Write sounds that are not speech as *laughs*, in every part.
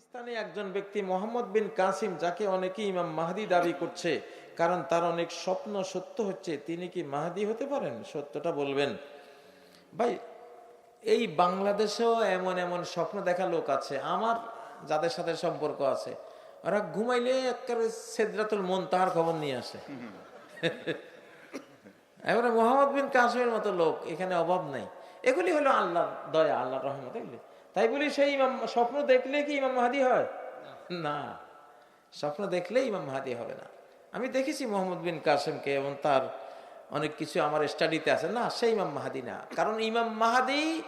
পাকিস্তানে একজন ব্যক্তি মোহাম্মদ বিন কাসিম, যাকে অনেকে ইমাম মাহাদি দাবি করছে, কারণ তার অনেক স্বপ্ন সত্য হচ্ছে, তিনি কি মাহাদি হতে পারেন? সত্যটা বলবেন। ভাই, এই বাংলাদেশেও এমন এমন স্বপ্ন দেখা লোক আছে, আমার যাদের সাথে সম্পর্ক আছে। ওরা ঘুমাইলে একেবারে সেদরাতুল মন তাহার খবর নিয়ে আসে। এবারে মোহাম্মদ বিন কাসিমের মতো লোক, এখানে অভাব নাই। এগুলি হলো আল্লাহ দয়া আল্লাহ রহমত এগুলি তাই বলি সেই ইমাম স্বপ্ন দেখলে কি ইমাম মাহাদি হয়? না। স্বপ্ন দেখলে ইমাম মাহাদি হবে না। আমি দেখেছি মোহাম্মদ বিন কাসেমকে এবং তার অনেক কিছু আমার স্টাডিতে আছে। না সেই ইমাম মাহাদি না। কারণ ইমাম মাহাদি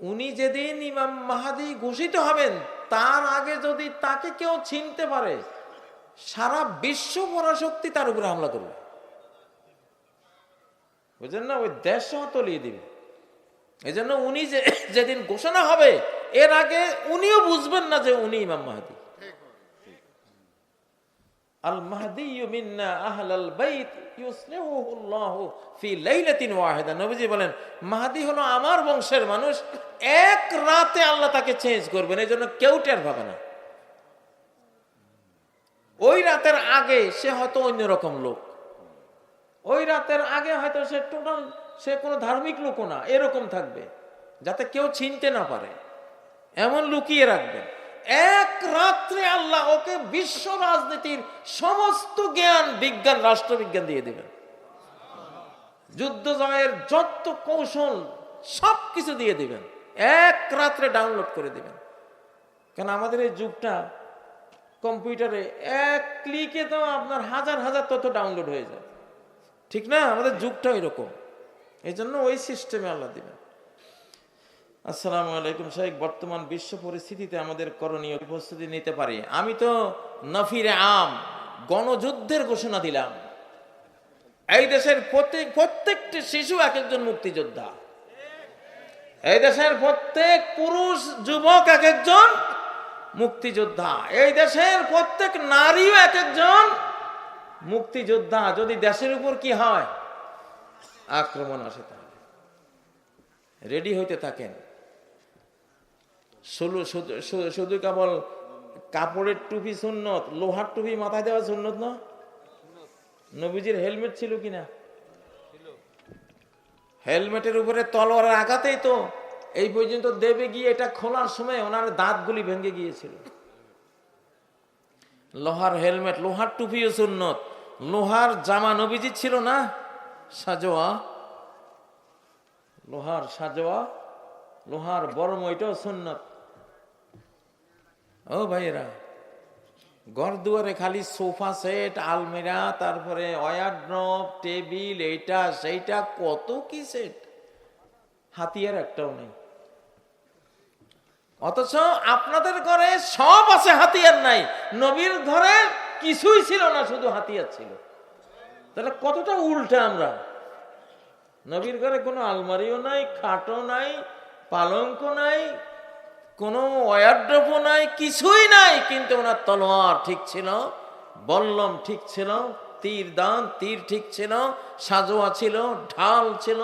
উনি যেদিন ইমাম মাহাদি ঘোষিত হবেন তার আগে যদি তাকে কেউ চিনতে পারে সারা বিশ্ব পরাশক্তি তার উপরে হামলা করবে। বুঝলেন না? ওই দেশ তলিয়ে দিবে। এই জন্য উনি যে যেদিন ঘোষণা হবে, এর আগে উনিও বুঝবেন না যে উনি ইমাম মাহাদি। আল মাহদি মিন্না আহলাল বাইত ইউসলিহুল্লাহু ফি লাইলাতিন ওয়াহিদা। নবীজি বলেন, মাহদি হলো আমার বংশের মানুষ, এক রাতে আল্লাহ তাকে চেঞ্জ করবেন এই জন্য কেউ টের পাবে না। ওই রাতের আগে সে হয়তো অন্যরকম লোক। ওই রাতের আগে হয়তো সে টোটাল সে কোনো ধার্মিক লোকও না, এরকম থাকবে, যাতে কেউ চিনতে না পারে। এমন লুকিয়ে রাখবে এক রাত্রে আল্লাহ ওকে বিশ্ব রাজনীতির সমস্ত জ্ঞান, বিজ্ঞান, রাষ্ট্রবিজ্ঞান দিয়ে দেবেন। যুদ্ধ জয়ের যত কৌশল সব কিছু দিয়ে দিবেন। এক রাত্রে ডাউনলোড করে দিবেন। কেন আমাদের এই যুগটা কম্পিউটারে এক ক্লিকে তো আপনার হাজার হাজার তথ্য ডাউনলোড হয়ে যায়। ঠিক না? আমাদের যুগটা এরকম। এই জন্য ওই সিস্টেমে আল্লাহ দিবেন। আসসালামু আলাইকুম সাহেব বর্তমান বিশ্ব পরিস্থিতিতে আমাদের করণীয় প্রস্তুতি নিতে পারি। আমি তো নফিরে আম, গণযুদ্ধের ঘোষণা দিলাম। এই দেশের প্রত্যেক, প্রত্যেকটি শিশু এক একজন মুক্তিযোদ্ধা। এই দেশের প্রত্যেক পুরুষ, যুবক এক একজন মুক্তিযোদ্ধা। এই দেশের প্রত্যেক নারীও এক একজন মুক্তিযোদ্ধা। যদি দেশের উপর কি হয়? আক্রমণ আসে তাহলে। রেডি হইতে থাকেন। শুধু কেবল কাপড়ের টুপি সুন্নত, লোহার টুপি মাথায় দেওয়া সুন্নত না? নবীজির হেলমেট ছিল কিনা? হেলমেটের উপরে তলোয়ার আঘাতেই তো। এই পর্যন্ত দেবে গিয়ে এটা খোলার সময় ওনার দাঁতগুলি ভেঙে গিয়েছিল। লোহার হেলমেট, লোহার টুপিও সুন্নত। লোহার জামা নবীজি ছিল না? সাজোয়া, লোহার সাজোয়া, লোহার বরম ওইটাও সুন্নত। ও ভাইয়েরা, ঘর দুয়ারে খালি সোফা সেট, আলমিরা, তারপরে ওয়ারড্রপ টেবিল, এইটা, সেইটা, কত কি সেট? হাতিয়ার একটাও নেই। অথচ আপনাদের ঘরে সব আছে হাতিয়ার নাই। নবীর ঘরে কিছুই ছিল না, শুধু হাতিয়ার ছিল। তাহলে কতটা উল্টা আমরা? নবীর ঘরে কোনো আলমারিও নাই, খাটও নাই পালঙ্ক নাই, কোনো ওয়ারড্রপও নাই, কিছুই নাই, কিন্তু ওনার তলোয়ার ঠিক ছিল, বল্লম ঠিক ছিল, তীর দান, তীর ঠিক ছিল, সাজোয়া ছিল, ঢাল ছিল,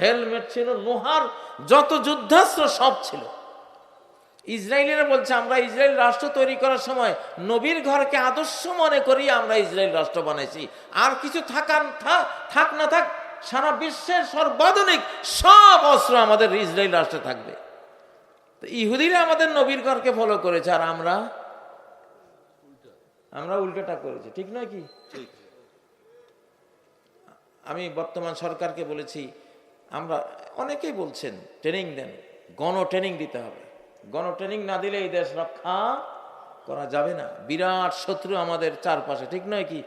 হেলমেট ছিল, লোহার যত যুদ্ধাস্ত্র সব ছিল। ইসরায়েলিরা বলছে আমরা ইসরায়েল রাষ্ট্র তৈরি করার সময় নবীর ঘরকে আদর্শ মনে করি আমরা ইসরায়েল রাষ্ট্র বানাইছি। আর কিছু থাকার থা- থাক না থাক সারা বিশ্বের সর্বাধুনিক সব অস্ত্র আমাদের ইসরায়েল রাষ্ট্রে থাকবে। তো ইহুদিরা আমাদের নবীর ঘরকে ফলো করেছে আর আমরা আমরা উল্টোটা করেছি ঠিক নয় কি? আমি বর্তমান সরকারকে বলেছি আমরা অনেকেই বলছেন ট্রেনিং দেন গণ ট্রেনিং দিতে হবে। গণ ট্রেনিং না দিলে এই দেশ রক্ষা করা যাবে না। বিরাট শত্রু আমাদের চারপাশে, ঠিক নয় কি?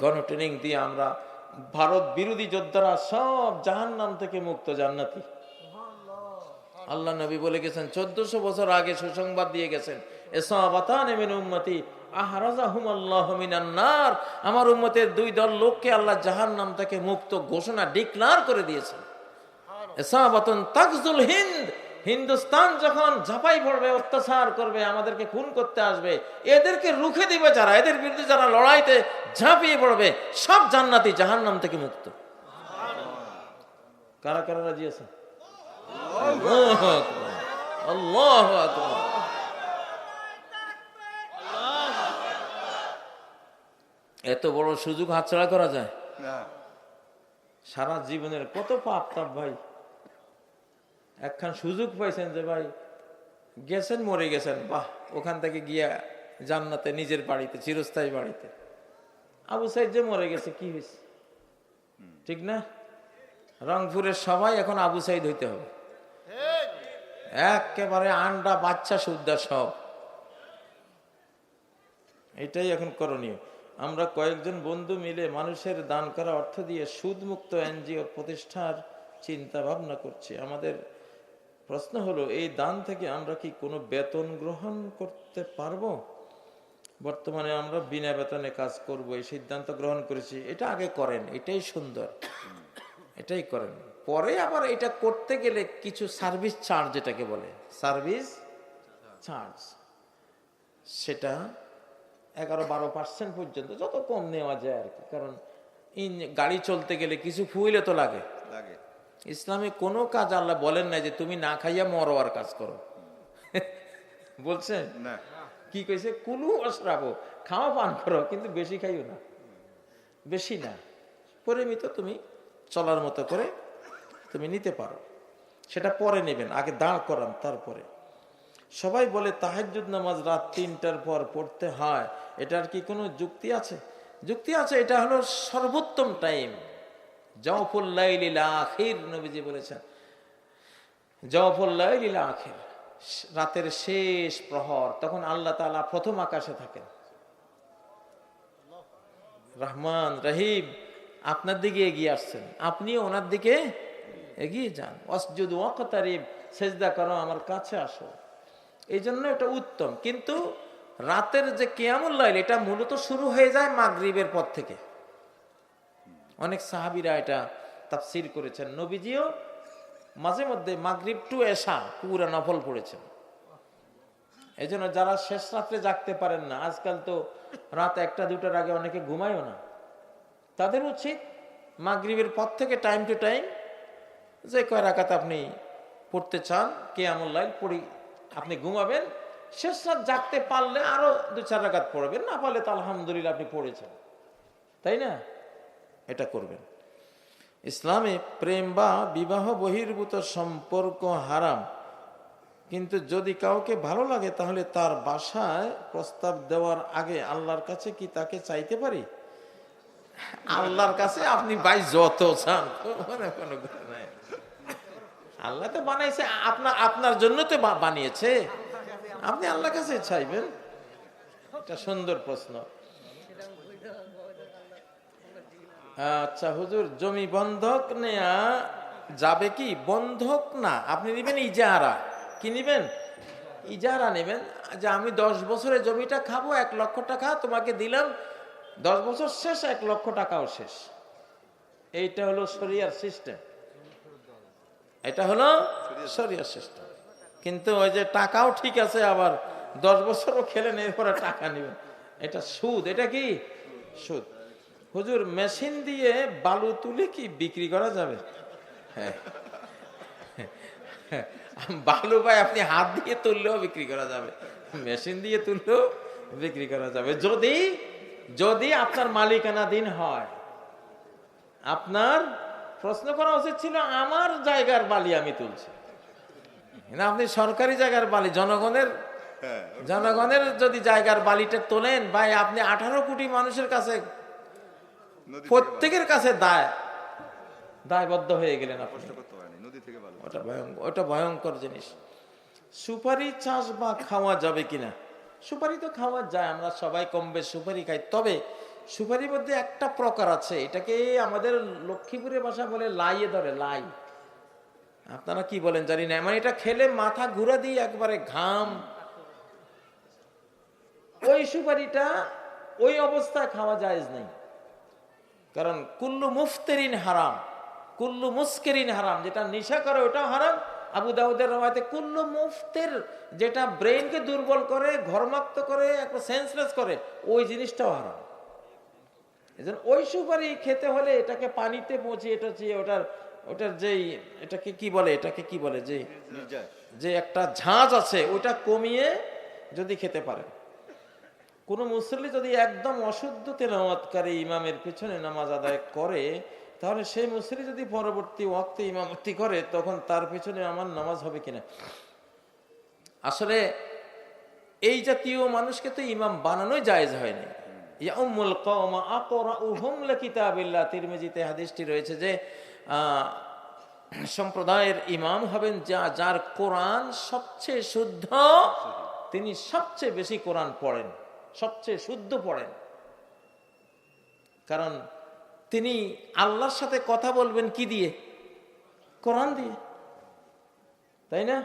গণ ট্রেনিং দিয়ে আমরা ভারত বিরোধী যোদ্ধারা সব জাহান্নাম থেকে মুক্ত জান্নাতি। আল্লাহ নবী বলে গেছেন, চোদ্দশো বছর আগে সুসংবাদ দিয়ে গেছেন আমার উম্মতের দুই দল লোককে আল্লাহ জাহান্নাম থেকে মুক্ত ঘোষণা ডিক্লার করে দিয়েছেন। হিন্দ হিন্দুস্তান যখন ঝাপাই পড়বে অত্যাচার করবে আমাদেরকে খুন করতে আসবে এদেরকে রুখে দিবে যারা এদের বিরুদ্ধে যারা লড়াইতে ঝাঁপিয়ে পড়বে সব জান্নাতি জাহান নাম থেকে মুক্ত। কারা কারা রাজি আছে? এত বড় সুযোগ হাতছাড়া করা যায়? সারা জীবনের কত পাপ তাপ ভাই। একখান সুযোগ পাইছেন যে ভাই, গেছেন, মরে গেছেন, বাহ, ওখান থেকে গিয়া জান্নাতে নিজের বাড়িতে, চিরস্থায়ী বাড়িতে। আবু সাইদ যে মরে গেছে, কি হয়েছে? ঠিক না? রংপুরের সবাই এখন আবু সাইদ হইতে হবে। একেবারে আন্ডা বাচ্চা সুদ্দা সব। এটাই এখন করণীয়। আমরা কয়েকজন বন্ধু মিলে মানুষের দান করা অর্থ দিয়ে সুদমুক্ত এনজিও প্রতিষ্ঠার চিন্তা ভাবনা করছি। আমাদের প্রশ্ন হলো, এই দান থেকে আমরা কি কোনো বেতন গ্রহণ করতে পারব? বর্তমানে আমরা বিনা বেতনে কাজ করব, এই সিদ্ধান্ত গ্রহণ করেছি। এটা আগে করেন, এটাই সুন্দর। এটাই করেন। পরে আবার এটা করতে গেলে কিছু সার্ভিস চার্জ যেটাকে বলে। Service charge. সেটা এগারো বারো পার্সেন্ট পর্যন্ত, যত কম নেওয়া যায় আর কি। কারণ গাড়ি চলতে গেলে কিছু ফুইলে তো লাগে। লাগে। ইসলামে কোনো কাজ আল্লাহ বলেন না যে তুমি না খাইয়া মরোয়ার কাজ করো। বলছেন? না। কি কইছে? কুলু অশ্রাবো খাওয়া পান করো কিন্তু বেশি খাইও না। বেশি না। পরিমিত তুমি চলার মতো করে তুমি নিতে পারো। সেটা পরে নেবেন আগে দাঁড় করান তারপরে। সবাই বলে তাহাজ্জুদ নামাজ রাত তিনটার পর পড়তে হয়। এটার কি কোনো যুক্তি আছে? যুক্তি আছে এটা হলো সর্বোত্তম টাইম জফুল্লাইলিল আখির নবীজি বলেছেন। জফুল্লাইলিল আখির রাতের শেষ প্রহর, তখন আল্লাহ তাআলা প্রথম আকাশে থাকেন। রহমান, রহিম, আপনার দিকে এগিয়ে আসছেন। আপনিও ওনার দিকে এগিয়ে যান। অসজুদ ওয়াকতারিব, সেজদা করো, আমার কাছে আসো। এই জন্য এটা উত্তম। কিন্তু রাতের যে কেয়ামুল্লাইল এটা মূলত শুরু হয়ে যায় মাগরিবের পর থেকে। অনেক সাহাবিরা এটা তাফসির করেছেন। নবীজিও মাঝে মধ্যে মাগরিব টু এশা পুরা নফল পড়েছেন। এই জন্য যারা শেষ রাত্রে জাগতে পারেন না, আজকাল তো রাত একটা দুটার আগে অনেকে ঘুমায়ও না। তাদের উচিত মাগরিবের পর থেকে টাইম টু টাইম যে কয় রাকাত আপনি পড়তে চান কে আমল লাইন পড়ি, আপনি ঘুমাবেন। শেষ রাত জাগতে পারলে আরও দু চার রাকাত পড়বেন, না পারলে তো আলহামদুলিল্লাহ আপনি পড়েছেন। তাই না? এটা করবেন। ইসলামে প্রেম বা বিবাহ বহির্ভূত সম্পর্ক হারাম। কিন্তু যদি কাউকে ভালো লাগে, তাহলে তার বাসায় প্রস্তাব দেওয়ার আগে আল্লাহর কাছে কি তাকে চাইতে পারি? আল্লাহর কাছে আপনি ভাই যত চান আল্লাহ তো বানাইছে আপনার আপনার জন্য তো বানিয়েছে। আপনি আল্লাহর কাছে চাইবেন? এটা সুন্দর প্রশ্ন। আচ্ছা হুজুর, জমি বন্ধক নেয়া যাবে কি? বন্ধক না। আপনি নেবেন ইজারা। কি নেবেন? ইজারা নেবেন। যে আমি দশ বছরে জমিটা খাব, এক লক্ষ টাকা তোমাকে দিলাম, দশ বছর শেষ, এক লক্ষ টাকাও শেষ। এইটা হলো সরিয়ার সিস্টেম। এটা হলো সরিয়ার সিস্টেম। কিন্তু ওই যে টাকাও ঠিক আছে, আবার দশ বছরও খেলেন এরপরে টাকা নেবেন। এটা সুদ। এটা কি? সুদ। হুজুর মেশিন দিয়ে বালু তুলে কি বিক্রি করা যাবে? হ্যাঁ। বালু ভাই আপনি হাত দিয়ে তুললেও বিক্রি করা যাবে। মেশিন দিয়ে তুললেও বিক্রি করা যাবে। যদি যদি আপনার মালিকানা দিন হয় আপনার প্রশ্ন করা উচিত ছিল আমার জায়গার বালি আমি তুলছি। না আপনি সরকারি জায়গার বালি জনগণের হ্যাঁ। জনগণের যদি জায়গার বালিটা তোলেন ভাই আপনি আঠারো কোটি মানুষের কাছে প্রত্যেকের কাছে দায়। দায়বদ্ধ হয়ে গেলেন আপনি। ওটা ভয়ঙ্কর ওটা ভয়ঙ্কর জিনিস। সুপারি চাষ বা খাওয়া যাবে কিনা? সুপারি তো খাওয়া যায় আমরা সবাই কম বেশ সুপারি খাই। তবে সুপারির মধ্যে একটা প্রকার আছে এটাকে আমাদের লক্ষ্মীপুরের ভাষা বলে লাইয়ে ধরে লাই। আপনারা কি বলেন জানি না মানে এটা খেলে মাথা ঘুরা দিয়ে একবারে ঘাম। ওই সুপারিটা ওই অবস্থায় খাওয়া যায় নেই। কারণ কুল্লু মুফতেরিন হারাম কুল্লু মুস্কেরিন হারাম যেটা নেশা করে ওটাও হারাম। আবু দাউদের রবায়তে কুল্লু মুফতের যেটা ব্রেনকে দুর্বল করে ঘরমাক্ত করে একটা সেন্সলেস করে ওই জিনিসটাও হারাম। এজন্য ওই সুপারি খেতে হলে এটাকে পানিতে পৌঁছে এটা হচ্ছে ওটার ওটার যেই এটাকে কি বলে এটাকে কি বলে যে যে একটা ঝাঁজ আছে ওটা কমিয়ে যদি খেতে পারেন। কোনো মুসল্লি যদি একদম অশুদ্ধ তেলাওয়াতকারী ইমামের পিছনে নামাজ আদায় করে, তাহলে সেই মুসল্লি যদি পরবর্তী ওয়াক্তে ইমামতি করে, তখন তার পিছনে আমার নামাজ হবে কিনা? আসলে এই জাতীয় মানুষকে তো ইমাম বানানোই জায়জ হয়নি। ইয়াউমুল কওমা আকরাউহুম লিকিতাবিল্লাহ। তিরমিজিতে হাদিসটি রয়েছে যে সম্প্রদায়ের ইমাম হবেন যা, যার কোরআন সবচেয়ে শুদ্ধ, তিনি সবচেয়ে বেশি কোরআন পড়েন। সবচেয়ে শুদ্ধ পড়েন। কারণ তিনি আল্লাহর সাথে কথা বলবেন কি দিয়ে? কোরআন দিয়ে। তাই না?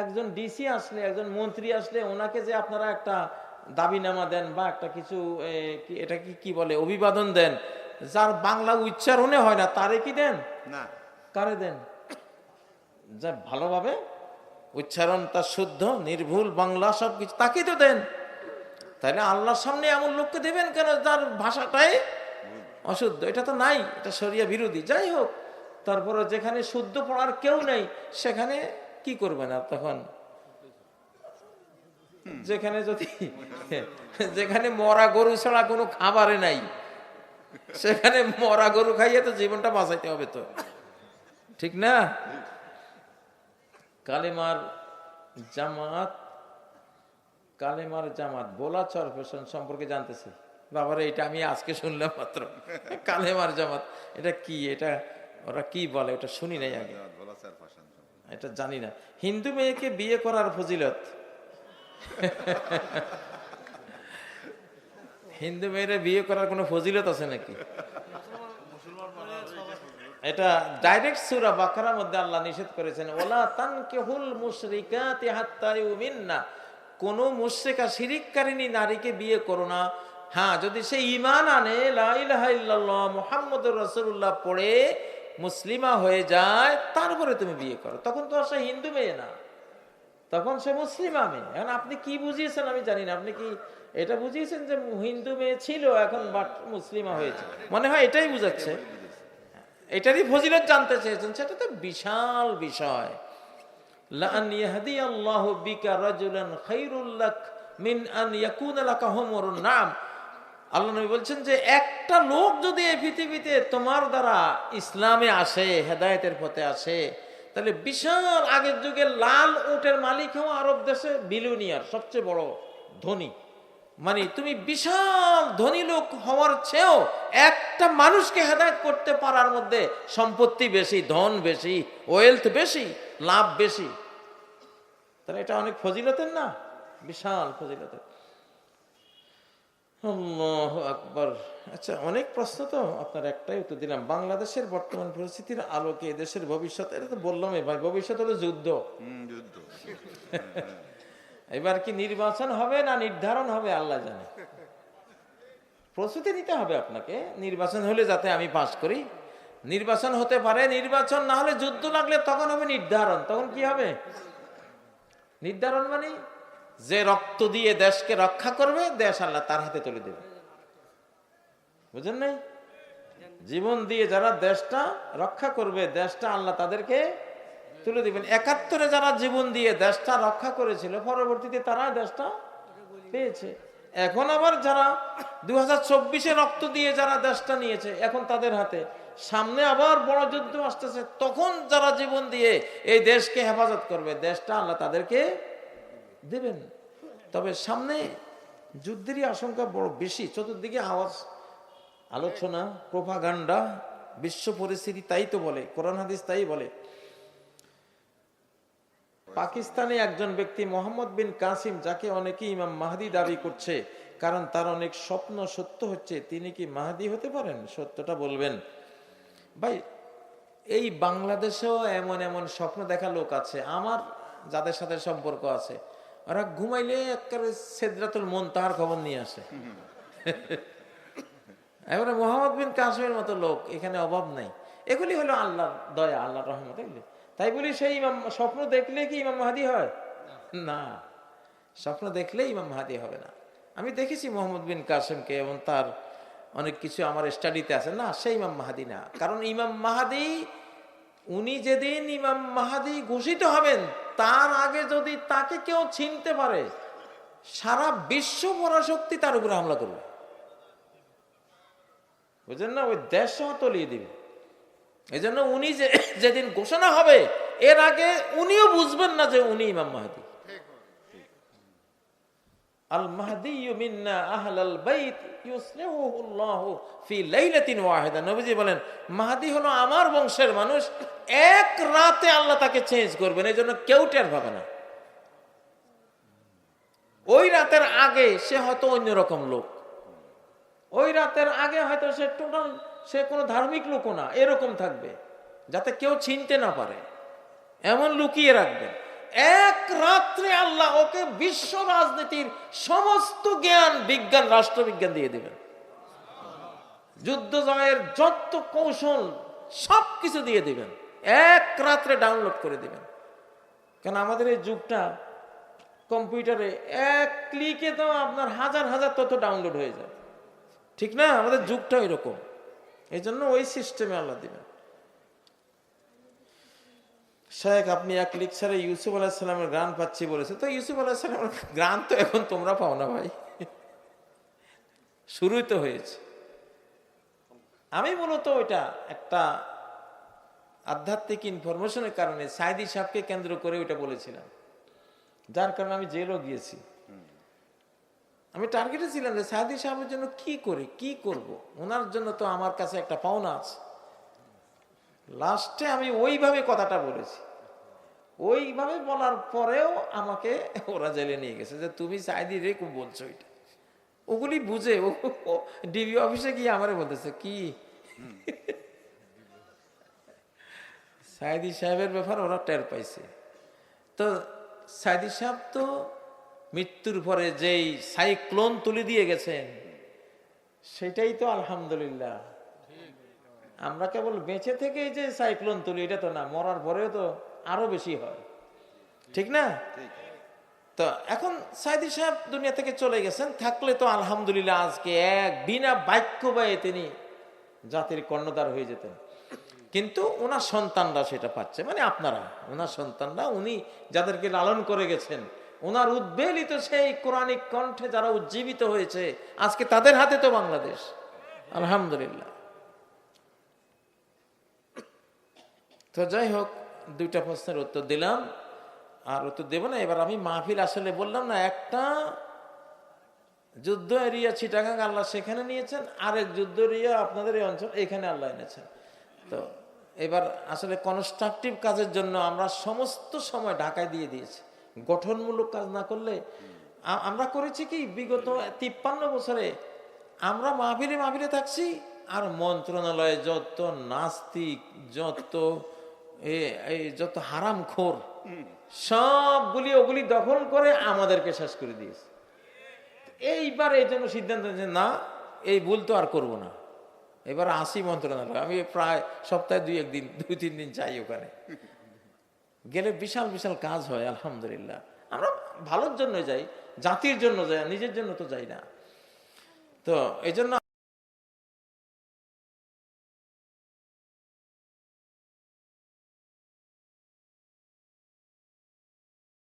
একজন ডিসি আসলে একজন মন্ত্রী আসলে ওনাকে যে আপনারা একটা দাবিনামা দেন বা একটা কিছু এটা কি কি বলে অভিবাদন দেন যার বাংলা উচ্চারণে হয় না তারে কি দেন? না। কারে দেন? যা ভালোভাবে উচ্চারণ তার শুদ্ধ নির্ভুল বাংলা সব কিছু তাকেই তো দেন। তাহলে আল্লাহর সামনে এমন লোককে দেবেন কেন? যার ভাষাটাই অশুদ্ধ। এটা তো নাই, এটা সরিয়া বিরোধী। যাই হোক তারপরে যেখানে শুদ্ধ পড়ার কেউ নেই, সেখানে কি করবে না তখন? যেখানে যদি, যেখানে মরা গরু ছাড়া কোনো খাবারে নাই, সেখানে মরা গরু খাইয়ে তো জীবনটা বাঁচাইতে হবে তো। ঠিক না? কালিমার জামাত কালেমার জামাত বোলাচর ফ্যাশন সম্পর্কে জানতেছি। বাবারে এটা আমি আজকে শুনলাম মাত্র। কালেমার জামাত এটা কি? এটা ওরা কি বলে? ওটা শুনি নাই আগে। বলা এটা জানি না। হিন্দু মেয়েকে বিয়ে করার ফজিলত। হিন্দু মেয়েরা বিয়ে করার কোনো ফজিলত আছে নাকি? এটা ডাইরেক্ট সুরা বাকারার মধ্যে আল্লাহ নিষেধ করেছেন ওলা তানকিহুল মুশরিকাতি হাত্তা ইউমিন্না। কোন মুশরিকা শিরিককারিনী নারীকে বিয়ে করো না। হ্যাঁ যদি সে ইমান আনে, লা ইলাহা ইল্লাল্লাহ, মুহাম্মদুর রাসূলুল্লাহ পড়ে মুসলিমা হয়ে যায় তারপরে তুমি বিয়ে করো। তখন তো আর সে হিন্দু মেয়ে না। তখন সে মুসলিমা মেয়ে। এখন আপনি কি বুঝিয়েছেন আমি জানি না। আপনি কি এটা বুঝিয়েছেন যে হিন্দু মেয়ে ছিল, এখন বাট মুসলিমা হয়েছে? মনে হয় এটাই বুঝাচ্ছে। এটারই ফজিলত জানতে চেয়েছেন। সেটা তো বিশাল বিষয়। লান ইয়াহদি আল্লাহ বিকা রাজুলান খায়রুল লাক মিন আন ইয়াকুনা লাকা হুমরুন নাম। আল্লাহ নবী বলছেন যে একটা লোক যদি এই পৃথিবীতে তোমার দ্বারা ইসলামে আসে, হেদায়েতের পথে আসে, তাহলে বিশাল আগের যুগে লাল উটের মালিক হওয়া আরব দেশে বিলুনিয়ার সবচেয়ে বড় ধনী। মানে তুমি বিশাল ধনী লোক হওয়ার চেয়েও একটা মানুষকে হেদায়ত করতে পারার মধ্যে সম্পত্তি বেশি ধন বেশি ওয়েলথ বেশি লাভ বেশি। তাহলে এটা অনেক ফজিলতের না? বিশাল ফজিলতের। আকবর। আচ্ছা অনেক প্রশ্ন তো আপনার একটাই উত্তর দিলাম। বাংলাদেশের বর্তমান পরিস্থিতির আলোকে দেশের ভবিষ্যৎ এটা তো বললামই ভাই ভবিষ্যৎ হলো যুদ্ধ। হুম যুদ্ধ। *laughs* এবার কি নির্বাচন হবে না নির্ধারণ হবে, আল্লাহ জানে। প্রস্তুতি নিতে হবে আপনাকে, নির্বাচন হলে যাতে আমি পাশ করি। নির্বাচন হতে পারে, নির্বাচন না হলে যুদ্ধ লাগলে তখন হবে নির্ধারণ, তখন কি হবে? নির্ধারণ মানে যে রক্ত দিয়ে দেশকে রক্ষা করবে, দেশ আল্লাহ তার হাতে তুলে দেবে। বুঝেন নাই? জীবন দিয়ে যারা দেশটা রক্ষা করবে, দেশটা আল্লাহ তাদেরকে তুলে দিবেন। একাত্তরে যারা জীবন দিয়ে দেশটা রক্ষা করেছিল, পরবর্তীতে তারা দেশটা পেয়েছে। এখন আবার যারা দু হাজার রক্ত দিয়ে যারা দেশটা নিয়েছে, এখন তাদের হাতে। সামনে আবার বড় যুদ্ধ আসতেছে, তখন যারা জীবন দিয়ে এই দেশকে হেফাজত করবে, দেশটা আল্লাহ তাদেরকে দেবেন। তবে সামনে যুদ্ধেরই আশঙ্কা বড় বেশি। চতুর্দিকে আওয়াজ, আলোচনা, প্রোপাগান্ডা, বিশ্ব পরিস্থিতি তাই তো বলে, কোরআন হাদিস তাই বলে। পাকিস্তানে একজন ব্যক্তি মোহাম্মদ বিন কাসিম, যাকে অনেকে ইমাম মাহাদি দাবি করছে, কারণ তার অনেক স্বপ্ন সত্য হচ্ছে, তিনি কি মাহাদি হতে পারেন? সত্যটা বলবেন। ভাই, এই বাংলাদেশেও এমন এমন স্বপ্ন দেখা লোক আছে, আমার যাদের সাথে সম্পর্ক আছে, ওরা ঘুমাইলে একেবারে সেদ্রাতুল মন তাহার খবর নিয়ে আসে। *laughs* এবারে মোহাম্মদ বিন কাসিমের মতো লোক, এখানে অভাব নাই। এগুলি হলো আল্লাহর দয়া, আল্লাহর রহমত, এগুলি। তাই বলি সেই ইমাম স্বপ্ন দেখলে কি ইমাম মাহাদি হয়? না। স্বপ্ন দেখলে ইমাম মাহাদি হবে না। আমি দেখেছি মোহাম্মদ বিন কাসেমকে এবং তার অনেক কিছু আমার স্টাডিতে আছে। না সেই ইমাম মাহাদি না। কারণ ইমাম মাহাদি উনি যেদিন ইমাম মাহাদি ঘোষিত হবেন তার আগে যদি তাকে কেউ চিনতে পারে সারা বিশ্ব পরাশক্তি তার উপরে হামলা করবে। বুঝলেন না? ওই দেশ সহ তলিয়ে দিবে। এই জন্য উনি যে যেদিন ঘোষণা হবে, এর আগে উনিও বুঝবেন না যে উনি ইমাম মাহাদি। আল মাহদি মিন্না আহলাল বাইত ইউসলিহুল্লাহু ফি লাইলাতিন ওয়াহিদা। নবীজি বলেন, মাহদি হলো আমার বংশের মানুষ, এক রাতে আল্লাহ তাকে চেঞ্জ করবেন এই জন্য কেউ টের পাবে না। ওই রাতের আগে সে হয়তো অন্যরকম লোক। ওই রাতের আগে হয়তো সে টোটাল সে কোনো ধার্মিক লোকও না, এরকম থাকবে, যাতে কেউ চিনতে না পারে। এমন লুকিয়ে রাখবেন। এক রাত্রে আল্লাহ ওকে বিশ্ব রাজনীতির সমস্ত জ্ঞান, বিজ্ঞান, রাষ্ট্রবিজ্ঞান দিয়ে দেবেন। যুদ্ধ জয়ের যত কৌশল, সব কিছু দিয়ে দিবেন। এক রাত্রে ডাউনলোড করে দিবেন। কেন আমাদের এই যুগটা কম্পিউটারে এক ক্লিকে তো আপনার হাজার হাজার তথ্য ডাউনলোড হয়ে যায়। ঠিক না? আমাদের যুগটা এরকম। এই জন্য ওই সিস্টেমে আল্লাহ দিবেন। শেখ আপনি এক লিকচারে ইউসুফ আলাহিসাল্লামের গান পাচ্ছি বলেছে। তো ইউসুফ আলাহিসাল্লামের গান তো এখন তোমরা পাও না ভাই। শুরুই তো হয়েছে। আমি মূলত ওইটা একটা আধ্যাত্মিক ইনফরমেশনের কারণে সাইদি সাহেবকে কেন্দ্র করে ওইটা বলেছিলাম। যার কারণে আমি জেলও গিয়েছি। আমি টার্গেটে ছিলাম যে সাইদি সাহেবের জন্য কি করি, কি করব? ওনার জন্য তো আমার কাছে একটা পাওনা আছে। লাস্টে আমি ওইভাবে কথাটা বলেছি। ওইভাবে বলার পরেও আমাকে ওরা জেলে নিয়ে গেছে যে তুমি সাইদি রে খুব বলছো এটা। ওগুলি বুঝে ও, ডিবি অফিসে গিয়ে আমারে বলতেছে, কি? সাইদি সাহেবের ব্যাপার ওরা টের পাইছে। তো সাইদি সাহেব তো মৃত্যুর পরে যেই সাইক্লোন তুলে দিয়ে গেছেন সেটাই তো আলহামদুলিল্লাহ। আমরা কেবল বেঁচে থেকেই যে সাইক্লোন তুলি এটা তো না মরার পরেও তো আরও বেশি হয়। ঠিক না? তো এখন সাইদি সাহেব দুনিয়া থেকে চলে গেছেন থাকলে তো আলহামদুলিল্লাহ আজকে এক বিনা বাক্য ব্যয়ে তিনি জাতির কর্ণধার হয়ে যেতেন। কিন্তু ওনার সন্তানরা সেটা পাচ্ছে মানে আপনারা ওনার সন্তানরা উনি যাদেরকে লালন করে গেছেন ওনার উদ্বেলিত সেই কোরআনিক কণ্ঠে যারা উজ্জীবিত হয়েছে, আজকে তাদের হাতে তো বাংলাদেশ। আলহামদুলিল্লাহ। তো যাই হোক, দুইটা প্রশ্নের উত্তর দিলাম। আর উত্তর দেব না, এবার আমি মাহফিল আসলে বললাম না, একটা যুদ্ধ এরিয়া চিটাগাং আল্লাহ সেখানে নিয়েছেন, আরেক যুদ্ধ এরিয়া আপনাদের এই অঞ্চল এখানে আল্লাহ এনেছেন। তো এবার আসলে কনস্ট্রাকটিভ কাজের জন্য আমরা সমস্ত সময় ঢাকায় দিয়ে দিয়েছি। গঠনমূলক কাজ না করলে আমরা করেছি কি, বিগত তিপ্পান্ন বছরে আমরা মাহফিলে মাহফিলে থাকছি, আর মন্ত্রণালয়ে যত নাস্তিক, যত যত হারাম খোর সবগুলি ওগুলি দখল করে আমাদেরকে শেষ করে দিয়েছে। এইবার এই জন্য সিদ্ধান্ত নিয়েছে না, এই ভুল তো আর করব না। এবার আসি মন্ত্রণালয়। আমি প্রায় সপ্তাহে দুই একদিন দুই তিন দিন চাই ওখানে। গেলে বিশাল বিশাল কাজ হয়, আলহামদুলিল্লাহ। আমরা ভালোর জন্য যাই, জাতির জন্য যাই নিজের জন্য তো যাই না। তো এই জন্য